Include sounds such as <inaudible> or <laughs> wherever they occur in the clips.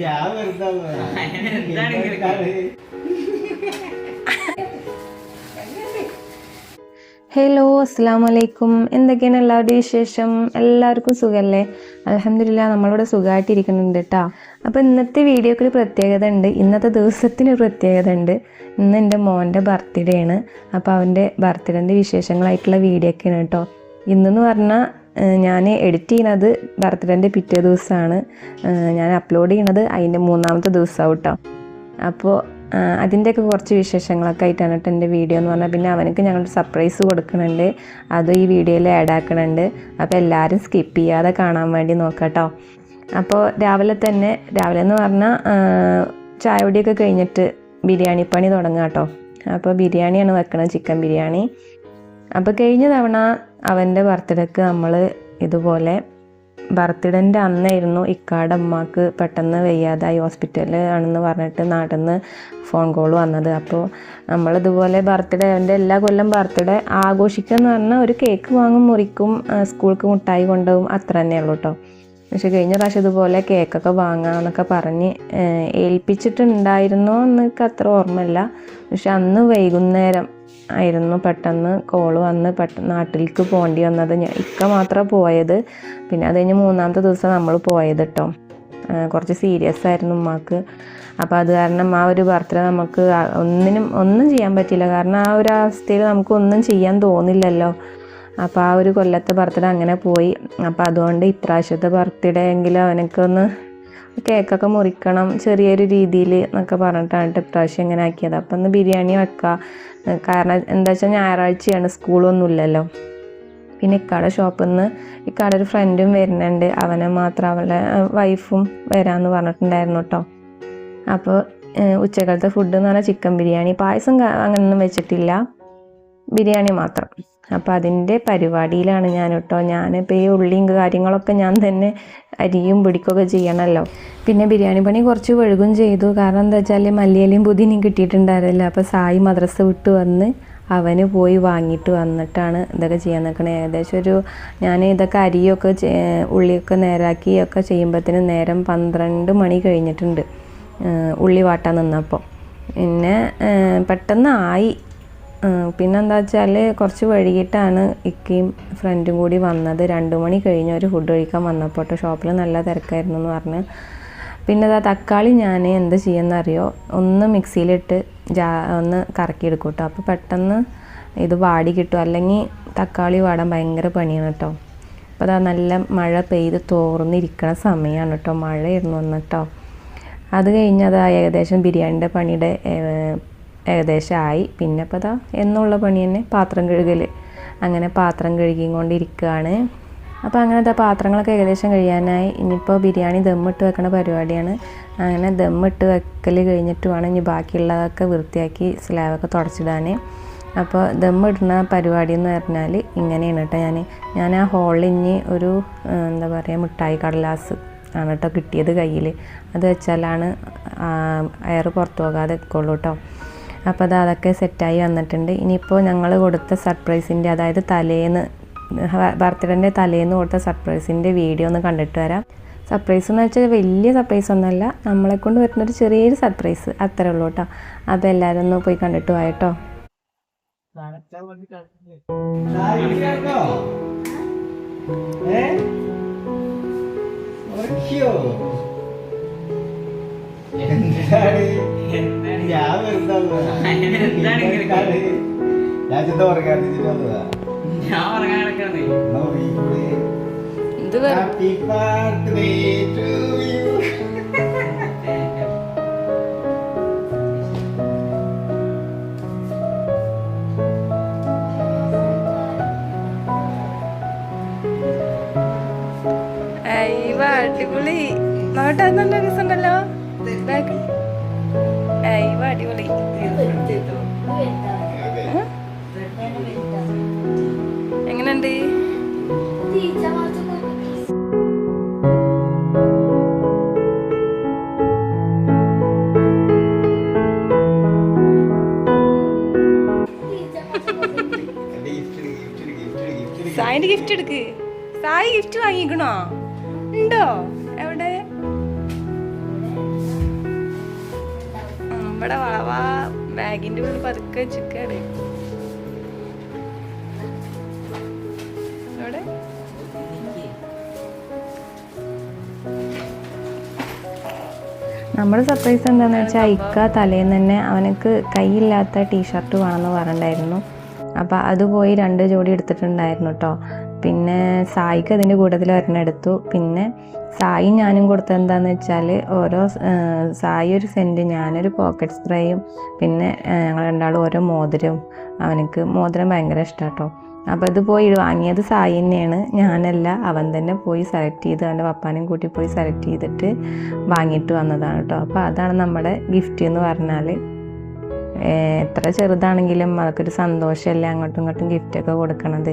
ഞാൻ വെറുതെ? ഹലോ അസ്സാം വലൈക്കും എന്തൊക്കെയാണ് എല്ലാവരുടെയും വിശേഷം? എല്ലാവർക്കും സുഖമല്ലേ അലഹമില്ല നമ്മളിവിടെ സുഖമായിട്ടിരിക്കുന്നുണ്ട് കേട്ടോ അപ്പോൾ ഇന്നത്തെ വീഡിയോക്ക് ഒരു പ്രത്യേകത ഉണ്ട്. ഇന്നത്തെ ദിവസത്തിന് ഒരു പ്രത്യേകത ഉണ്ട്. ഇന്ന് എന്റെ മോന്റെ ബർത്ത്ഡേ ആണ്. അപ്പോൾ അവന്റെ ബർത്ത്ഡേന്റെ വിശേഷങ്ങളായിട്ടുള്ള വീഡിയോ ഒക്കെയാണ് കേട്ടോ ഇന്നെന്ന് പറഞ്ഞാൽ ഞാൻ എഡിറ്റ് ചെയ്യണത് ബർത്ത്ഡേന്റെ പിറ്റേ ദിവസമാണ് ഞാൻ അപ്ലോഡ് ചെയ്യണത് അതിന്റെ മൂന്നാമത്തെ ദിവസമാവും കേട്ടോ അപ്പോൾ അതിന്റെയൊക്കെ കുറച്ച് വിശേഷങ്ങളൊക്കെ ആയിട്ടാണ് കേട്ടോ എന്റെ വീഡിയോ എന്ന് പറഞ്ഞാൽ പിന്നെ അവനക്ക് ഞങ്ങൾ സർപ്രൈസ് കൊടുക്കുന്നുണ്ട് അത് ഈ വീഡിയോയിൽ ആഡ് ആക്കണുണ്ട്. അപ്പോൾ എല്ലാവരും സ്കിപ്പ് ചെയ്യാതെ കാണാൻ വേണ്ടി നോക്കാട്ടോ അപ്പോൾ രാവിലെ തന്നെ രാവിലെ എന്ന് പറഞ്ഞാൽ ചായപൊടിയൊക്കെ കഴിഞ്ഞിട്ട് ബിരിയാണി പണി തുടങ്ങാം കേട്ടോ അപ്പോൾ ബിരിയാണിയാണ് വെക്കണത് ചിക്കൻ ബിരിയാണി. അപ്പോൾ കഴിഞ്ഞ തവണ അവന്റെ ബർത്ത്ഡേക്ക് നമ്മൾ ഇതുപോലെ ബർത്ത്ഡേന്റെ അന്നായിരുന്നു ഇക്കാടെ അമ്മയ്ക്ക് പെട്ടെന്ന് വയ്യാതായി ഹോസ്പിറ്റലിൽ ആണെന്ന് പറഞ്ഞിട്ട് നാട്ടിൽ നിന്ന് ഫോൺ കോൾ വന്നത്. അപ്പോൾ നമ്മളിതുപോലെ ബർത്ത്ഡേ അവന്റെ എല്ലാ കൊല്ലം ബർത്ത്ഡേ ആഘോഷിക്കുക എന്ന് പറഞ്ഞാൽ ഒരു കേക്ക് വാങ്ങും മുറിക്കും സ്കൂൾക്ക് മുട്ടായി കൊണ്ടുപോകും അത്ര തന്നെ ഉള്ളൂ കേട്ടോ പക്ഷെ കഴിഞ്ഞ പ്രാവശ്യം ഇതുപോലെ കേക്കൊക്കെ വാങ്ങാമെന്നൊക്കെ പറഞ്ഞ് ഏൽപ്പിച്ചിട്ടുണ്ടായിരുന്നോ എന്നൊക്കെ അത്ര ഓർമ്മയില്ല. പക്ഷെ അന്ന് വൈകുന്നേരം ആയിരുന്നു പെട്ടെന്ന് കോൾ വന്ന് പെട്ടെന്ന് നാട്ടിലേക്ക് പോകേണ്ടി വന്നത്. ഞാൻ ഇക്ക മാത്രമേ പോയത്. പിന്നെ അത് കഴിഞ്ഞ് മൂന്നാമത്തെ ദിവസം നമ്മൾ പോയത് കേട്ടോ കുറച്ച് സീരിയസ് ആയിരുന്നു ഉമ്മാക്ക്. അപ്പോൾ അത് കാരണം ആ ഒരു ബർത്ത്ഡേ നമുക്ക് ഒന്നിനും ഒന്നും ചെയ്യാൻ പറ്റില്ല കാരണം ആ ഒരു അവസ്ഥയിൽ നമുക്ക് ഒന്നും ചെയ്യാൻ തോന്നില്ലല്ലോ. അപ്പോൾ ആ ഒരു കൊല്ലത്തെ ബർത്ത്ഡേ അങ്ങനെ പോയി. അപ്പോൾ അതുകൊണ്ട് ഇപ്രാവശ്യത്തെ ബർത്ത്ഡേ എങ്കിലും അവനക്കൊന്ന് കേക്കൊക്കെ മുറിക്കണം ചെറിയൊരു രീതിയിൽ എന്നൊക്കെ പറഞ്ഞിട്ടാണ് ട്ടോ ഇപ്രാവശ്യം ഇങ്ങനെ ആക്കിയത്. അപ്പം ഒന്ന് ബിരിയാണി വെക്കാം. കാരണം എന്താ വെച്ചാൽ ഞായറാഴ്ചയാണ് സ്കൂളൊന്നും ഇല്ലല്ലോ പിന്നെ ഇക്കാടെ ഷോപ്പിൽ നിന്ന് ഇക്കാടെ ഒരു ഫ്രണ്ടും വരുന്നുണ്ട്. അവനെ മാത്രം അവളുടെ വൈഫും വരാമെന്ന് പറഞ്ഞിട്ടുണ്ടായിരുന്നു കേട്ടോ അപ്പോൾ ഉച്ചക്കാലത്തെ ഫുഡ് എന്ന് പറഞ്ഞാൽ ചിക്കൻ ബിരിയാണി. പായസം അങ്ങനെയൊന്നും വെച്ചിട്ടില്ല. ബിരിയാണി മാത്രം. അപ്പോൾ അതിന്റെ പരിപാടിയിലാണ് ഞാൻ കേട്ടോ ഞാനിപ്പോൾ ഈ ഉള്ളിയും കാര്യങ്ങളൊക്കെ ഞാൻ തന്നെ അരിയും പിടിക്കുകയൊക്കെ ചെയ്യണമല്ലോ പിന്നെ ബിരിയാണി പണി കുറച്ച് വഴുകും ചെയ്തു. കാരണം എന്താ വെച്ചാൽ മല്ലിയലയും പുതിനയും കിട്ടിയിട്ടുണ്ടായിരുന്നില്ല. അപ്പോൾ സായി മദ്രസ വിട്ട് വന്ന് അവന് പോയി വാങ്ങിയിട്ട് വന്നിട്ടാണ് ഇതൊക്കെ ചെയ്യാൻ നിൽക്കണത് ഏകദേശം ഒരു ഞാൻ ഇതൊക്കെ അരിയൊക്കെ ഉള്ളിയൊക്കെ നേരാക്കിയൊക്കെ ചെയ്യുമ്പോഴത്തേനും നേരം പന്ത്രണ്ട് മണി കഴിഞ്ഞിട്ടുണ്ട്. ഉള്ളി വാട്ടാൻ നിന്നപ്പോൾ. പിന്നെ പെട്ടെന്ന് ആയി പിന്നെന്താ വെച്ചാൽ കുറച്ച് വൈകിട്ടാണ് ഇക്കയും ഫ്രണ്ടും കൂടി വന്നത്. രണ്ട് മണി കഴിഞ്ഞ് ഒരു ഫുഡ് കഴിക്കാൻ വന്നപ്പോൾ ഷോപ്പിൽ നല്ല തിരക്കായിരുന്നു എന്ന് പറഞ്ഞ്. പിന്നെ അതാ തക്കാളി ഞാൻ എന്ത് ചെയ്യുമെന്നറിയോ ഒന്ന് മിക്സിയിലിട്ട് ജാ ഒന്ന് കറക്കിയെടുക്കും കേട്ടോ അപ്പോൾ പെട്ടെന്ന് ഇത് വാടി കിട്ടും. അല്ലെങ്കിൽ തക്കാളി വാടാൻ ഭയങ്കര പണിയാണ് കേട്ടോ അപ്പോൾ അതാ നല്ല മഴ പെയ്ത് തോർന്നിരിക്കണ സമയമാണ് കേട്ടോ മഴയായിരുന്നു ഒന്ന് കേട്ടോ അത് കഴിഞ്ഞതാ ഏകദേശം ബിരിയാണിന്റെ പണിയുടെ ഏകദേശം ആയി പിന്നെ ഇപ്പോൾ അതാ എന്നുള്ള പണി തന്നെ പാത്രം കഴുകൽ അങ്ങനെ പാത്രം കഴുകിയും കൊണ്ടിരിക്കുകയാണ് അപ്പോൾ അങ്ങനെ അങ്ങനത്തെ പാത്രങ്ങളൊക്കെ ഏകദേശം കഴിയാനായി. ഇനിയിപ്പോൾ ബിരിയാണി ദമ്മിട്ട് വെക്കണ പരിപാടിയാണ്. അങ്ങനെ ദമ്മിട്ട് വെക്കൽ കഴിഞ്ഞിട്ട് വേണം ഇനി ബാക്കിയുള്ളതൊക്കെ വൃത്തിയാക്കി സ്ലാബൊക്കെ തുടച്ചിടാൻ അപ്പോൾ ദമ്മിടുന്ന പരിപാടി എന്ന് പറഞ്ഞാൽ ഇങ്ങനെയാണ് കേട്ടോ ഞാൻ ഞാൻ ആ ഹോളിൽ ഇനി ഒരു എന്താ പറയുക മിഠായി കടലാസ് ആണ് കേട്ടോ കിട്ടിയത് കയ്യിൽ അത് വെച്ചാലാണ് എയർ പുറത്തു പോകാതെ നിൽക്കുള്ളൂ കേട്ടോ. അപ്പോൾ അത് അതൊക്കെ സെറ്റായി വന്നിട്ടുണ്ട്. ഇനിയിപ്പോൾ ഞങ്ങൾ കൊടുത്ത സർപ്രൈസിന്റെ അതായത് തലേന്ന് ബർത്ത്ഡേന്റെ തലേന്ന് കൊടുത്ത സർപ്രൈസിന്റെ വീഡിയോ ഒന്ന് കണ്ടിട്ട് വരാം. സർപ്രൈസ് എന്ന് വെച്ചാൽ വലിയ സർപ്രൈസ് ഒന്നുമല്ല നമ്മളെ കൊണ്ട് വരുന്നൊരു ചെറിയൊരു സർപ്രൈസ് അത്രേ ഉള്ളൂ കേട്ടോ. അപ്പോൾ എല്ലാവരും ഒന്ന് പോയി കണ്ടിട്ട് പോയാട്ടോ എന്താണ് ഞാൻ? ഞാൻ ചിന്ത ഉറക്കാതിരിച്ചിട്ട് വന്നതാ ഞാൻ ഉറങ്ങാൻ കിടക്കണേ? ഇത് Happy birthday to you. അടിപൊളി നോട്ടാ നല്ല രസമുണ്ടല്ലോ gift എങ്ങനെയുണ്ട്? സായിന്റെ ഗിഫ്റ്റ് എടുക്ക്. സായി ഗിഫ്റ്റ് വാങ്ങിക്കണോ? ഉണ്ടോ? വാവ ബാഗിന്റെ ഉള്ളിൽ പതുക്കെ അവിടെ? നമ്മുടെ സർപ്രൈസ് എന്താണെന്ന് വെച്ചാൽ ഇക്ക തലേന്ന് തന്നെ അവനക്ക് കൈയില്ലാത്ത ടീഷർട്ട് വേണമെന്ന് പറഞ്ഞിട്ടുണ്ടായിരുന്നു. അപ്പോൾ അത് പോയി രണ്ട് ജോഡി എടുത്തിട്ടുണ്ടായിരുന്നു കേട്ടോ പിന്നെ സായിക്ക് അതിന്റെ കൂട്ടത്തിൽ ഒരെണ്ണം എടുത്തു. പിന്നെ സായി ഞാനും കൊടുത്തത് എന്താന്ന് വെച്ചാൽ ഓരോ സായി ഒരു സെന്റ് ഞാനൊരു പോക്കറ്റ് സ്പ്രേയും പിന്നെ ഞങ്ങൾ രണ്ടാളും ഓരോ മോതിരവും. അവനക്ക് മോതിരം ഭയങ്കര ഇഷ്ടം കേട്ടോ അപ്പോൾ ഇത് പോയി വാങ്ങിയത് സായി തന്നെയാണ്. ഞാനല്ല അവൻ തന്നെ പോയി സെലക്ട് ചെയ്ത് അവന്റെ പപ്പാനും കൂട്ടി പോയി സെലക്ട് ചെയ്തിട്ട് വാങ്ങിയിട്ട് വന്നതാണ് കേട്ടോ അപ്പോൾ അതാണ് നമ്മുടെ ഗിഫ്റ്റ് എന്ന് പറഞ്ഞാൽ എത്ര ചെറുതാണെങ്കിലും അതൊക്കെ ഒരു സന്തോഷമല്ലേ അങ്ങോട്ടും ഇങ്ങോട്ടും ഗിഫ്റ്റൊക്കെ കൊടുക്കണത്.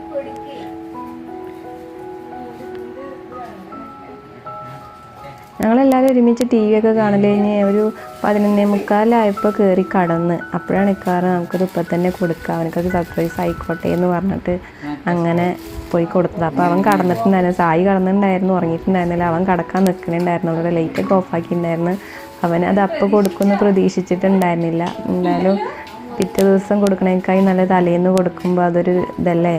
ഞങ്ങളെല്ലാവരും ഒരുമിച്ച് ടി വി ഒക്കെ കാണൽ കഴിഞ്ഞ് ഒരു പതിനൊന്നേ മുക്കാലായപ്പോൾ കയറി കടന്ന്. അപ്പോഴാണ് ഇക്കാറ് നമുക്കത് ഇപ്പം തന്നെ കൊടുക്കുക അവനക്കത് സർപ്രൈസ് ആയിക്കോട്ടെ എന്ന് പറഞ്ഞിട്ട് അങ്ങനെ പോയി കൊടുത്തത്. അപ്പോൾ അവൻ കടന്നിട്ടുണ്ടായിരുന്നു. സായി കടന്നിട്ടുണ്ടായിരുന്നു ഉറങ്ങിയിട്ടുണ്ടായിരുന്നില്ല. അവൻ കടക്കാൻ നിൽക്കുന്നുണ്ടായിരുന്നു. അവരുടെ ലൈറ്റൊക്കെ ഓഫാക്കിയിട്ടുണ്ടായിരുന്നു അവൻ അത് അപ്പം കൊടുക്കുമെന്ന് പ്രതീക്ഷിച്ചിട്ടുണ്ടായിരുന്നില്ല. എന്തായാലും പിറ്റേ ദിവസം കൊടുക്കണേക്കായി നല്ല തലേന്ന് കൊടുക്കുമ്പോൾ അതൊരു ഇതല്ലേ?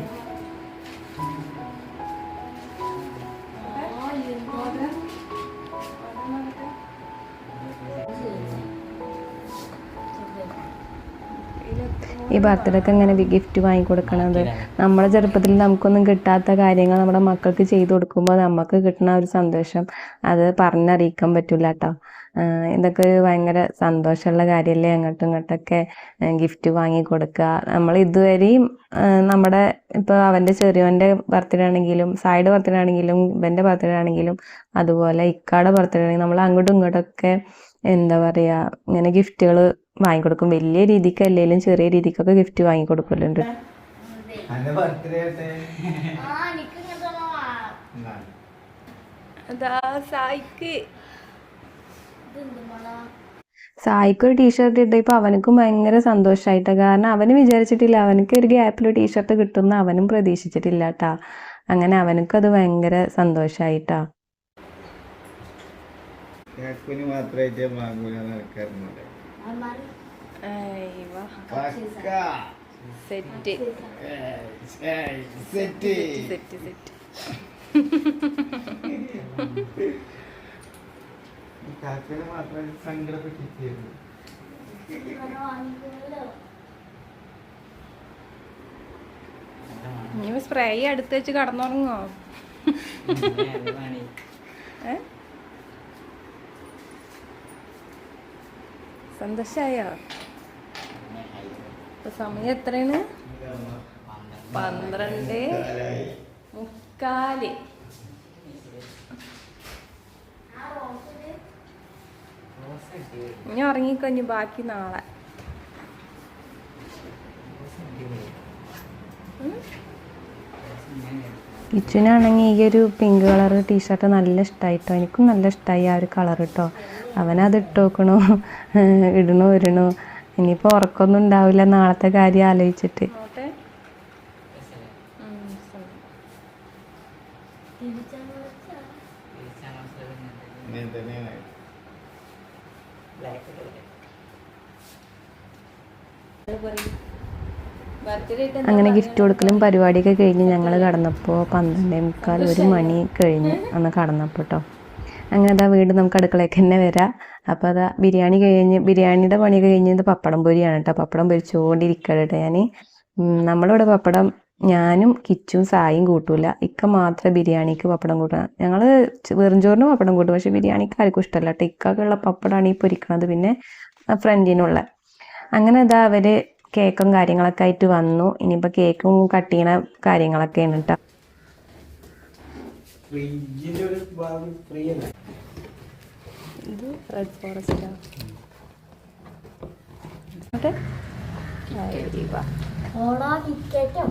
ഈ ബർത്ത്ഡേക്ക് എങ്ങനെ ഗിഫ്റ്റ് വാങ്ങിക്കൊടുക്കണത്? നമ്മുടെ ചെറുപ്പത്തിൽ നമുക്കൊന്നും കിട്ടാത്ത കാര്യങ്ങൾ നമ്മുടെ മക്കൾക്ക് ചെയ്തു കൊടുക്കുമ്പോൾ നമുക്ക് കിട്ടുന്ന ഒരു സന്തോഷം. അത് പറഞ്ഞറിയിക്കാൻ പറ്റില്ല കേട്ടോ ഇതൊക്കെ ഒരു ഭയങ്കര സന്തോഷമുള്ള കാര്യമല്ലേ? അങ്ങോട്ടും ഇങ്ങോട്ടൊക്കെ ഗിഫ്റ്റ് വാങ്ങി കൊടുക്കുക നമ്മൾ ഇതുവരെയും നമ്മുടെ ഇപ്പോൾ അവന്റെ ചെറിയവന്റെ ബർത്ത്ഡേ ആണെങ്കിലും സായിയുടെ ബർത്ത്ഡേ ആണെങ്കിലും ഇവന്റെ ബർത്ത്ഡേ ആണെങ്കിലും അതുപോലെ ഇക്കാടെ ബർത്ത്ഡേ ആണെങ്കിലും നമ്മൾ അങ്ങോട്ടും ഇങ്ങോട്ടൊക്കെ എന്താ പറയുക ഇങ്ങനെ ഗിഫ്റ്റുകൾ വാങ്ങിക്കൊടുക്കും. വലിയ രീതിക്ക് അല്ലെങ്കിലും ചെറിയ രീതിക്കൊക്കെ ഗിഫ്റ്റ് വാങ്ങിക്കൊടുക്കലുണ്ട്. സായിക്ക്. സായിക്ക് ഒരു ടീഷർട്ട് ഇട്ടപ്പോൾ അവനക്കും ഭയങ്കര സന്തോഷമായിട്ടാ കാരണം അവന് വിചാരിച്ചിട്ടില്ല അവനക്ക് ഒരു ഗ്യാപ്പിൽ ടീഷർട്ട് കിട്ടുമെന്ന് അവനും പ്രതീക്ഷിച്ചിട്ടില്ല കേട്ടാ അങ്ങനെ അവനക്കും അത് ഭയങ്കര സന്തോഷമായിട്ടാ കാക്കുന് മാത്രമായിട്ട് മാങ്ങൂല നടക്കാറുണ്ട് പക്ക. സെറ്റ്. ഏയ്, ഏയ്, സെറ്റ്. സെറ്റ്. സെറ്റ് കാക്കുന് മാത്രമായിട്ട് സങ്കടപ്പെട്ടിരിക്കുന്നു ഇനി സ്പ്രേ അടുത്ത് വെച്ച് കടന്നുറങ്ങോ ഏ? സന്തോഷായോ? ഇപ്പൊ സമയം എത്രയാണ്? പന്ത്രണ്ട് മുക്കാൽ. ഇനി ഉറങ്ങിക്കഴിഞ്ഞു ബാക്കി നാളെ. കിച്ചുനാണെങ്കിൽ ഈ ഒരു പിങ്ക് കളർ ടീഷർട്ട് നല്ല ഇഷ്ടമായി കേട്ടോ എനിക്കും നല്ല ഇഷ്ടമായി ആ ഒരു കളർ കേട്ടോ അവനത് ഇട്ട് നോക്കണു <laughs> ഇടണു വരണു. ഇനിയിപ്പോൾ ഉറക്കമൊന്നും ഉണ്ടാവില്ല. നാളത്തെ കാര്യം ആലോചിച്ചിട്ട് ഇങ്ങനെ തന്നെയാണ് അങ്ങനെ ഗിഫ്റ്റ് കൊടുക്കലും പരിപാടിയൊക്കെ കഴിഞ്ഞ് ഞങ്ങൾ കടന്നപ്പോൾ പന്ത്രണ്ടേ മുക്കാൽ ഒരു മണി കഴിഞ്ഞ് അന്ന് കടന്നപ്പോൾ കേട്ടോ അങ്ങനെ അതാ വീണ്ടും നമുക്ക് അടുക്കളയ്ക്ക് തന്നെ വരാം. അപ്പോൾ അതാ ബിരിയാണി കഴിഞ്ഞ് ബിരിയാണിയുടെ പണി കഴിഞ്ഞത് പപ്പടം പൊരിയാണ് കേട്ടോ പപ്പടം പൊരിച്ചുകൊണ്ടിരിക്കുക കേട്ടോ ഞാൻ നമ്മളിവിടെ പപ്പടം ഞാനും കിച്ചും സായും കൂട്ടൂല. ഇക്ക മാത്രം ബിരിയാണിക്ക് പപ്പടം കൂട്ടണം ഞങ്ങൾ വെറും ചോറിന് പപ്പടം കൂട്ടും. പക്ഷെ ബിരിയാണിക്ക് ആർക്കും ഇഷ്ടമല്ല കേട്ടോ ഇക്കൊക്കെയുള്ള പപ്പടമാണ് ഈ പൊരിക്കണത് പിന്നെ ഫ്രണ്ടിനുള്ള അങ്ങനെ ഇതാ അവർ കേക്കും കാര്യങ്ങളൊക്കെ ആയിട്ട് വന്നു. ഇനിയിപ്പോൾ കേക്കും കട്ട് ചെയ്യണ കാര്യങ്ങളൊക്കെയാണ് കേട്ടോ ഫ്രിഡ്ജിന്റെ ഒരു ഭാഗം ഫ്രീ അല്ല? ഇത് റെഡ് ഫോറസ്റ്റാ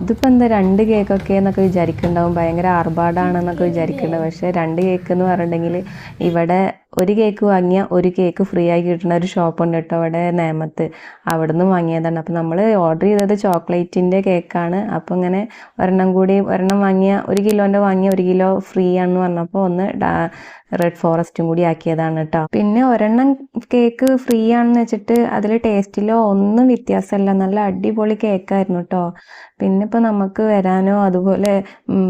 ഇതിപ്പോൾ എന്താ രണ്ട് കേക്കൊക്കെ എന്നൊക്കെ വിചാരിക്കുന്നുണ്ടാവും. ഭയങ്കര ആർഭാടാണെന്നൊക്കെ വിചാരിക്കുന്നുണ്ടാവും പക്ഷേ രണ്ട് കേക്ക് എന്ന് പറഞ്ഞിട്ടുണ്ടെങ്കിൽ ഇവിടെ ഒരു കേക്ക് വാങ്ങിയാൽ ഒരു കേക്ക് ഫ്രീ ആയി കിട്ടുന്ന ഒരു ഷോപ്പ് ഉണ്ട് കേട്ടോ അവിടെ നേമത്ത്. അവിടെ നിന്ന് വാങ്ങിയതാണ്. അപ്പോൾ നമ്മൾ ഓർഡർ ചെയ്തത് ചോക്ലേറ്റിന്റെ കേക്കാണ്. അപ്പോൾ ഇങ്ങനെ ഒരെണ്ണം കൂടി ഒരെണ്ണം വാങ്ങിയ ഒരു കിലോന്റെ വാങ്ങിയ ഒരു കിലോ ഫ്രീ ആണെന്ന് പറഞ്ഞപ്പോൾ ഒന്ന് റെഡ് ഫോറസ്റ്റും കൂടി ആക്കിയതാണ് കേട്ടോ. പിന്നെ ഒരെണ്ണം കേക്ക് ഫ്രീ ആണെന്ന് വെച്ചിട്ട് അതിൽ ടേസ്റ്റിലോ ഒന്നും വ്യത്യാസമല്ല. നല്ല അടിപൊളി കേക്കായിരുന്നു. കേട്ടോ പിന്നെ ഇപ്പോൾ നമുക്ക് വരാനോ അതുപോലെ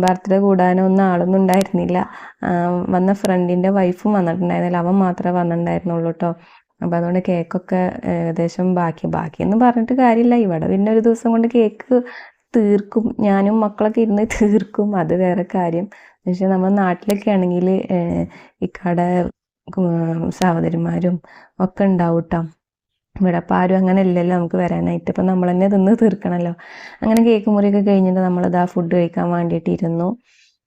ബർത്ത്ഡേ കൂടാനോ ഒന്നും ആളൊന്നും ഉണ്ടായിരുന്നില്ല. വന്ന ഫ്രണ്ടിന്റെ വൈഫും വന്നിട്ടുണ്ടായിരുന്നില്ല. അവൻ മാത്രമേ വന്നിട്ടുണ്ടായിരുന്നുള്ളൂ കേട്ടോ അപ്പോൾ അതുകൊണ്ട് കേക്കൊക്കെ ഏകദേശം ബാക്കി. ബാക്കിയെന്ന് പറഞ്ഞിട്ട് കാര്യമില്ല. ഇവിടെ പിന്നെ ഒരു ദിവസം കൊണ്ട് കേക്ക് തീർക്കും. ഞാനും മക്കളൊക്കെ ഇരുന്ന് തീർക്കും. അത് വേറെ കാര്യം. പക്ഷേ നമ്മൾ നാട്ടിലൊക്കെ ആണെങ്കിൽ ഇക്കാടെ സഹോദരിമാരും ഒക്കെ ഉണ്ടാവും കേട്ടോ ഇവിടെ അപ്പോൾ ആരും അങ്ങനെ ഇല്ലല്ലോ നമുക്ക് വരാനായിട്ട്. ഇപ്പം നമ്മൾ തന്നെ തിന്ന് തീർക്കണമല്ലോ അങ്ങനെ കേക്ക് മുറിയൊക്കെ കഴിഞ്ഞിട്ട് നമ്മളിതാ ഫുഡ് കഴിക്കാൻ വേണ്ടിയിട്ട് ഇരുന്നു.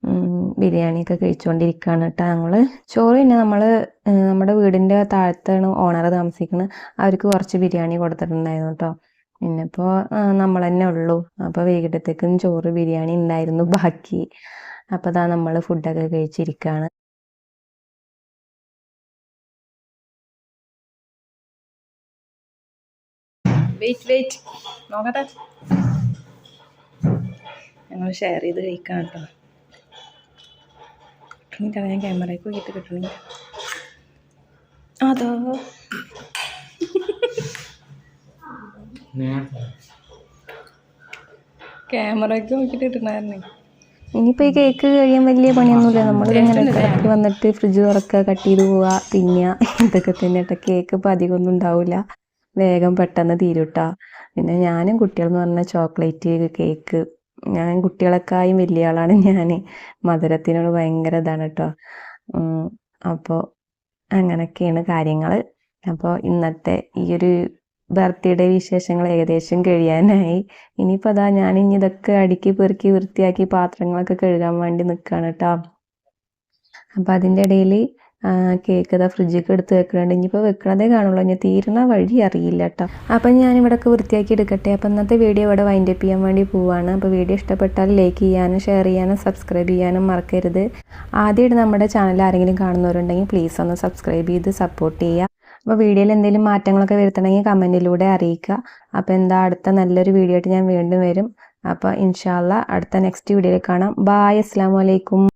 ഉം, ബിരിയാണിയൊക്കെ കഴിച്ചുകൊണ്ടിരിക്കുകയാണ് കേട്ടോ ഞങ്ങൾ ചോറ് പിന്നെ നമ്മൾ നമ്മുടെ വീടിന്റെ താഴത്താണ് ഓണർ താമസിക്കുന്നത് അവർക്ക് കുറച്ച് ബിരിയാണി കൊടുത്തിട്ടുണ്ടായിരുന്നു കേട്ടോ. പിന്നെ ഇപ്പോൾ നമ്മൾ തന്നെ ഉള്ളൂ. അപ്പോൾ വൈകിട്ടത്തേക്കും ചോറ് ബിരിയാണി ഉണ്ടായിരുന്നു ബാക്കി. അപ്പോൾ അതാ നമ്മൾ ഫുഡൊക്കെ കഴിച്ചിരിക്കുകയാണ് വെയിറ്റ് വെയിറ്റ് നോക്കട്ടെ. ഞങ്ങൾ ഷെയർ ചെയ്ത് കഴിക്കാം കേട്ടോ. കിട്ടണിട്ടാണ് ഞാൻ ക്യാമറയ്ക്ക് പോയിട്ട് കിട്ടണില്ല. അതോ? ക്യാമറയ്ക്ക് നോക്കിയിട്ട് കിട്ടണായിരുന്നേ. ഇനിയിപ്പോൾ ഈ കേക്ക് കഴിയാൻ വലിയ പണിയൊന്നുമില്ല. നമ്മൾ ഇങ്ങനെ ഇടയ്ക്ക് വന്നിട്ട് ഫ്രിഡ്ജ് തുറക്കുക കട്ട് ചെയ്ത് പോവുക തിന്നുക ഇതൊക്കെ തന്നെ കേട്ടോ. കേക്ക് ഇപ്പോൾ അധികമൊന്നും ഉണ്ടാവില്ല വേഗം പെട്ടെന്ന് തീരുട്ടാ. പിന്നെ ഞാനും കുട്ടികളെന്ന് പറഞ്ഞാൽ ചോക്ലേറ്റ് കേക്ക് ഞാൻ കുട്ടികളെക്കായും വലിയ ആളാണ് ഞാൻ മധുരത്തിനോട് ഭയങ്കര ഇതാണ് കേട്ടോ അപ്പോൾ അങ്ങനെയൊക്കെയാണ് കാര്യങ്ങൾ അപ്പോൾ ഇന്നത്തെ ഈ ഒരു ബർത്ത്ഡേ വിശേഷങ്ങൾ ഏകദേശം കഴിയാനായി. ഇനിയിപ്പോൾ അതാ ഞാൻ ഇനി ഇതൊക്കെ അടുക്കി പെറുക്കി വൃത്തിയാക്കി പാത്രങ്ങളൊക്കെ കഴുകാൻ വേണ്ടി നിൽക്കുകയാണ് കേട്ടോ അപ്പം അതിന്റെ ഇടയിൽ കേക്ക് ഇതാ ഫ്രിഡ്ജിലേക്ക് എടുത്ത് വെക്കുന്നുണ്ട് ഇനിയിപ്പോൾ വെക്കണതേ കാണുള്ളൂ. ഇനി തീരുന്ന വഴി അറിയില്ല കേട്ടോ അപ്പം ഞാൻ ഇവിടെയൊക്കെ വൃത്തിയാക്കി എടുക്കട്ടെ. അപ്പം ഇന്നത്തെ വീഡിയോ ഇവിടെ വൈൻഡ് അപ്പ് ചെയ്യാൻ വേണ്ടി പോവാണ്. അപ്പോൾ വീഡിയോ ഇഷ്ടപ്പെട്ടാൽ ലൈക്ക് ചെയ്യാനും ഷെയർ ചെയ്യാനും സബ്സ്ക്രൈബ് ചെയ്യാനും മറക്കരുത്. ആദ്യമായിട്ട് നമ്മുടെ ചാനൽ ആരെങ്കിലും കാണുന്നവരുണ്ടെങ്കിൽ പ്ലീസ് ഒന്ന് സബ്സ്ക്രൈബ് ചെയ്ത് സപ്പോർട്ട് ചെയ്യുക. അപ്പോൾ വീഡിയോയിൽ എന്തെങ്കിലും മാറ്റങ്ങളൊക്കെ വരുത്തണമെങ്കിൽ കമന്റിലൂടെ അറിയിക്കുക. അപ്പോൾ എന്താ അടുത്ത നല്ലൊരു വീഡിയോ ആയിട്ട് ഞാൻ വീണ്ടും വരും. അപ്പോൾ ഇൻഷാല്ല അടുത്ത നെക്സ്റ്റ് വീഡിയോയിൽ കാണാം. ബായ് അസ്സാം വലൈക്കും